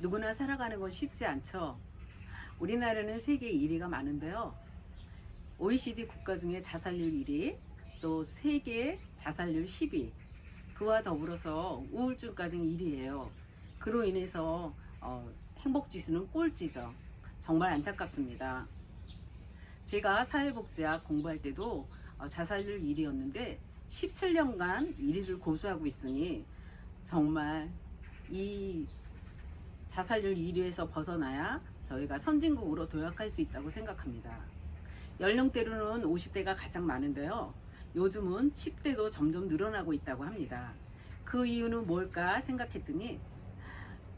누구나 살아가는 건 쉽지 않죠. 우리나라는 세계 1위가 많은데요. OECD 국가 중에 자살률 1위, 또 세계 자살률 10위, 그와 더불어서 우울증까지는 1위예요. 그로 인해서 어, 행복지수는 꼴찌죠. 정말 안타깝습니다. 제가 사회복지학 공부할 때도 어, 자살률 1위였는데 17년간 1위를 고수하고 있으니 정말 이 자살률 1위에서 벗어나야 저희가 선진국으로 도약할 수 있다고 생각합니다. 연령대로는 50대가 가장 많은데요. 요즘은 10대도 점점 늘어나고 있다고 합니다. 그 이유는 뭘까 생각했더니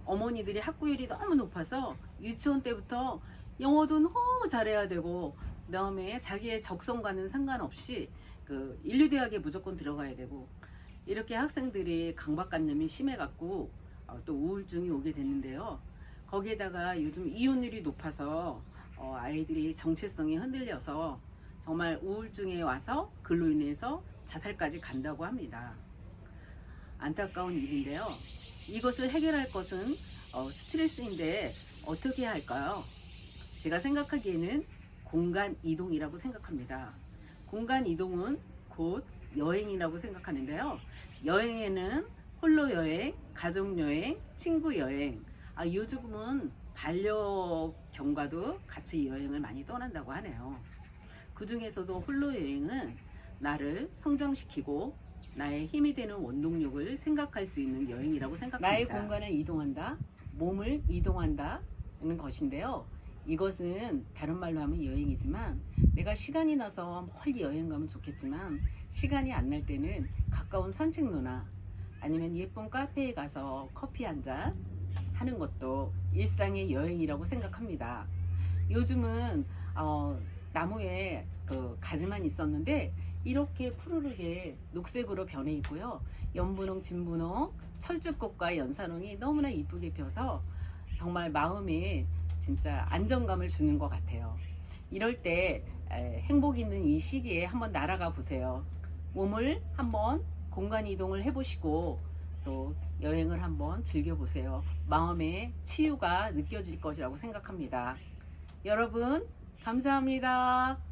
어머니들이 학구율이 너무 높아서 유치원 때부터 영어도 너무 잘해야 되고 그다음에 자기의 적성과는 상관없이 그 인류대학에 무조건 들어가야 되고 이렇게 학생들이 강박관념이 심해갖고 어, 또 우울증이 오게 됐는데요. 거기에다가 요즘 이혼율이 높아서 어, 아이들이 정체성이 흔들려서 정말 우울증에 와서 그로 인해서 자살까지 간다고 합니다. 안타까운 일인데요. 이것을 해결할 것은 어, 스트레스인데 어떻게 해야 할까요? 제가 생각하기에는 공간 이동이라고 생각합니다. 공간 이동은 곧 여행이라고 생각하는데요. 여행에는 홀로 여행, 가족 여행, 친구 여행. 아, 요즘은 반려견과도 같이 여행을 많이 떠난다고 하네요. 그 중에서도 홀로 여행은 나를 성장시키고 나의 힘이 되는 원동력을 생각할 수 있는 여행이라고 생각합니다. 나의 공간을 이동한다, 몸을 이동한다는 것인데요. 이것은 다른 말로 하면 여행이지만 내가 시간이 나서 멀리 여행 가면 좋겠지만 시간이 안 날 때는 가까운 산책로나 아니면 예쁜 카페에 가서 커피 한 잔 하는 것도 일상의 여행이라고 생각합니다. 요즘은 어, 나무에 그 가지만 있었는데 이렇게 푸르르게 녹색으로 변해 있고요. 연분홍, 진분홍, 철쭉꽃과 연산홍이 너무나 이쁘게 펴서 정말 마음에 진짜 안정감을 주는 것 같아요. 이럴 때 에, 행복 있는 이 시기에 한번 날아가 보세요. 몸을 한번 공간 이동을 해보시고 또 여행을 한번 즐겨보세요. 마음의 치유가 느껴질 것이라고 생각합니다. 여러분, 감사합니다.